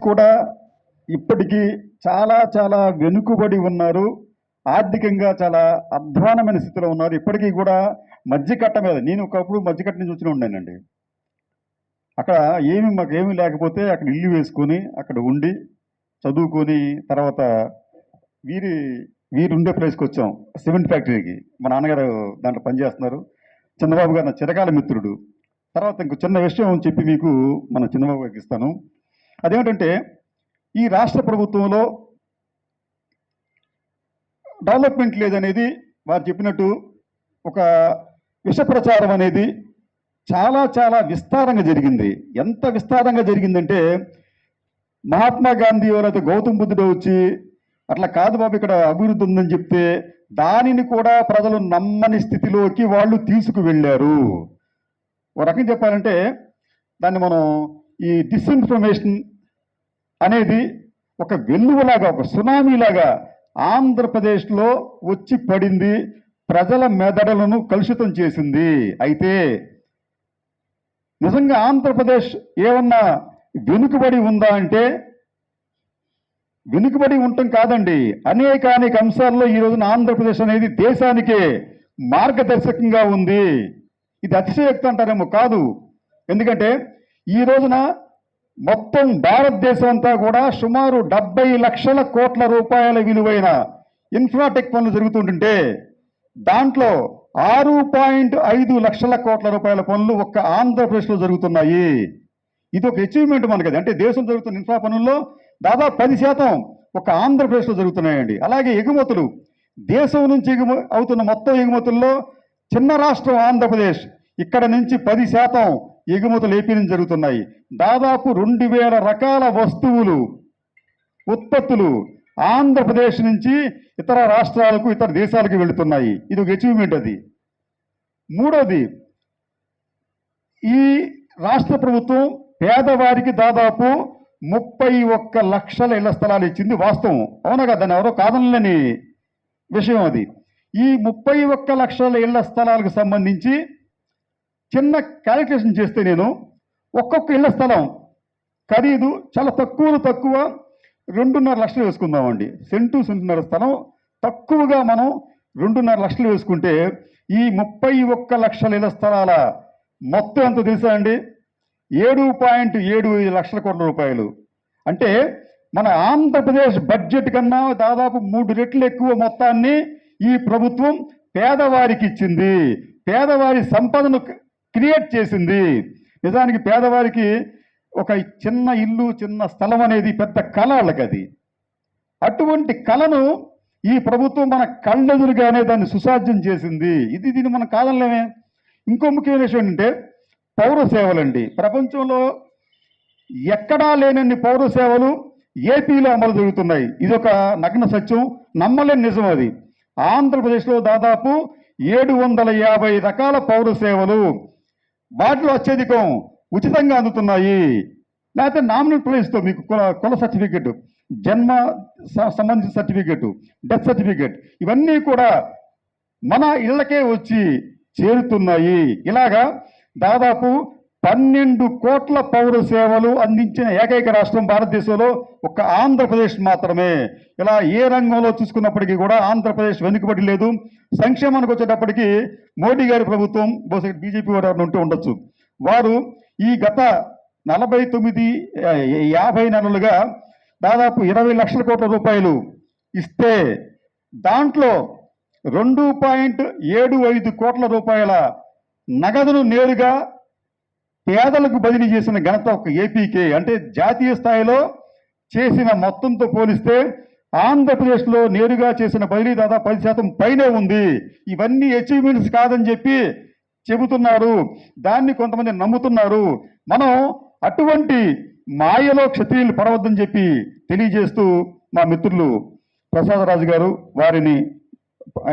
కూడా ఇప్పటికీ చాలా చాలా వెనుకబడి ఉన్నారు. ఆర్థికంగా చాలా అధ్వానమైన స్థితిలో ఉన్నారు. ఇప్పటికీ కూడా మధ్యకట్ట మీద నేను ఒకప్పుడు మధ్యకట్ట నుంచి వచ్చిన ఉండానండి అక్కడ ఏమి మాకు లేకపోతే అక్కడ ఇల్లు వేసుకొని అక్కడ ఉండి చదువుకొని తర్వాత వీరి వీరు ఉండే ప్లేస్కి వచ్చాం. సిమెంట్ ఫ్యాక్టరీకి. మా నాన్నగారు దాంట్లో పనిచేస్తున్నారు. చంద్రబాబు గారు నా చిరకాల మిత్రుడు. తర్వాత ఇంకో చిన్న విషయం చెప్పి మీకు మన చంద్రబాబు గారికి ఇస్తాను. అదేమిటంటే ఈ రాష్ట్ర ప్రభుత్వంలో డెవలప్మెంట్ లేదనేది వారు చెప్పినట్టు ఒక విష ప్రచారం అనేది చాలా చాలా విస్తారంగా జరిగింది. ఎంత విస్తారంగా జరిగిందంటే మహాత్మా గాంధీ ఎవరైతే గౌతమ్ బుద్ధుడు వచ్చి అట్లా కాదు బాబు ఇక్కడ అభివృద్ధి ఉందని చెప్తే దానిని కూడా ప్రజలు నమ్మని స్థితిలోకి వాళ్ళు తీసుకువెళ్ళారు. ఒక రకం చెప్పాలంటే దాన్ని మనం ఈ డిస్ఇన్ఫర్మేషన్ అనేది ఒక వెల్లువలాగా ఒక సునామీలాగా ఆంధ్రప్రదేశ్లో వచ్చి పడింది ప్రజల మెదడులను కలుషితం చేసింది. అయితే నిజంగా ఆంధ్రప్రదేశ్ ఏమన్నా వెనుకబడి ఉందా అంటే వెనుకబడి ఉండటం కాదండి. అనేక అనేక అంశాల్లో ఈ రోజున ఆంధ్రప్రదేశ్ అనేది దేశానికే మార్గదర్శకంగా ఉంది. ఇది అతిశయోక్తి అంటారేమో కాదు. ఎందుకంటే ఈ రోజున మొత్తం భారతదేశం అంతా కూడా సుమారు డెబ్బై లక్షల కోట్ల రూపాయల విలువైన ఇన్ఫ్రాటెక్ పనులు జరుగుతుంటుంటే దాంట్లో ఆరు పాయింట్ ఐదు లక్షల కోట్ల రూపాయల పనులు ఒక్క ఆంధ్రప్రదేశ్లో జరుగుతున్నాయి. ఇది ఒక అచీవ్మెంట్ మనకి అంటే దేశం జరుగుతున్న ఇన్ఫ్రా పనుల్లో దాదాపు పది శాతం ఒక ఆంధ్రప్రదేశ్లో జరుగుతున్నాయండి. అలాగే ఎగుమతులు. దేశం నుంచి ఎగుమ అవుతున్న మొత్తం ఎగుమతుల్లో చిన్న రాష్ట్రం ఆంధ్రప్రదేశ్. ఇక్కడ నుంచి పది శాతం ఎగుమతులు ఏపీ నుంచి జరుగుతున్నాయి. దాదాపు రెండు వేల రకాల వస్తువులు ఉత్పత్తులు ఆంధ్రప్రదేశ్ నుంచి ఇతర రాష్ట్రాలకు ఇతర దేశాలకు వెళుతున్నాయి. ఇది ఒక అచీవ్మెంట్ అది. మూడోది ఈ రాష్ట్ర ప్రభుత్వం పేదవారికి దాదాపు ముప్పై ఒక్క లక్షల ఇళ్ళ స్థలాలు ఇచ్చింది వాస్తవం. అవునా కదా? దాన్ని ఎవరో కాదనలేని విషయం అది. ఈ ముప్పై ఒక్క లక్షల ఇళ్ళ స్థలాలకు సంబంధించి చిన్న క్యాలిక్యులేషన్ చేస్తే నేను ఒక్కొక్క ఇళ్ళ స్థలం ఖరీదు చాలా తక్కువలో తక్కువ రెండున్నర లక్షలు వేసుకుందామండి. సెంటు సెంటున్నర స్థలం తక్కువగా మనం రెండున్నర లక్షలు వేసుకుంటే ఈ ముప్పై ఒక్క లక్షల ఇళ్ళ స్థలాల మొత్తం ఎంత తెలుసా అండి? ఏడు పాయింట్ ఏడు ఐదు లక్షల కోట్ల రూపాయలు. అంటే మన ఆంధ్రప్రదేశ్ బడ్జెట్ కన్నా దాదాపు మూడు రెట్లు ఎక్కువ మొత్తాన్ని ఈ ప్రభుత్వం పేదవారికి ఇచ్చింది. పేదవారి సంపదను క్రియేట్ చేసింది. నిజానికి పేదవారికి ఒక చిన్న ఇల్లు చిన్న స్థలం అనేది పెద్ద కళ వాళ్ళకి అది అటువంటి కళను ఈ ప్రభుత్వం మన కళ్ళెదురుగానే దాన్ని సుసాధ్యం చేసింది. ఇది దీన్ని మనం కాదనలేమే. ఇంకో ముఖ్యమైన విషయం ఏంటంటే పౌర సేవలండి. ప్రపంచంలో ఎక్కడా లేనన్ని పౌర సేవలు ఏపీలో అమలు జరుగుతున్నాయి. ఇది ఒక నగ్న సత్యం. నమ్మలేని నిజం అది. ఆంధ్రప్రదేశ్లో దాదాపు ఏడు వందల యాభై రకాల పౌర సేవలు వాటిలో అత్యధికం ఉచితంగా అందుతున్నాయి. లేకపోతే నామినల్ ప్రైస్తో మీకు కుల కుల సర్టిఫికెట్ జన్మ స- సంబంధించిన సర్టిఫికెట్ డెత్ సర్టిఫికెట్ ఇవన్నీ కూడా మన ఇళ్ళకే వచ్చి చేరుతున్నాయి. ఇలాగా దాదాపు పన్నెండు కోట్ల పౌర సేవలు అందించిన ఏకైక రాష్ట్రం భారతదేశంలో ఒక ఆంధ్రప్రదేశ్ మాత్రమే. ఇలా ఏ రంగంలో చూసుకున్నప్పటికీ కూడా ఆంధ్రప్రదేశ్ వెనుకబడి లేదు. సంక్షేమానికి వచ్చేటప్పటికీ మోడీ గారి ప్రభుత్వం బహుశా బీజేపీ వారు ఉంటూ ఉండొచ్చు. వారు ఈ గత నలభై తొమ్మిది యాభై నెలలుగా దాదాపు ఇరవై లక్షల కోట్ల రూపాయలు ఇస్తే దాంట్లో రెండు పాయింట్ ఏడు ఐదు కోట్ల రూపాయల నగదును నేరుగా పేదలకు బదిలీ చేసిన ఘనత ఒక ఏపీకే. అంటే జాతీయ స్థాయిలో చేసిన మొత్తంతో పోలిస్తే ఆంధ్రప్రదేశ్లో నేరుగా చేసిన బదిలీ దాదాపు పది శాతం పైనే ఉంది. ఇవన్నీ అచీవ్మెంట్స్ కాదని చెప్పి చెబుతున్నారు. దాన్ని కొంతమంది నమ్ముతున్నారు. మనం అటువంటి మాయలో క్షత్రియులు పడవద్దని చెప్పి తెలియజేస్తూ మా మిత్రులు ప్రసాదరాజు గారు వారిని ఆయన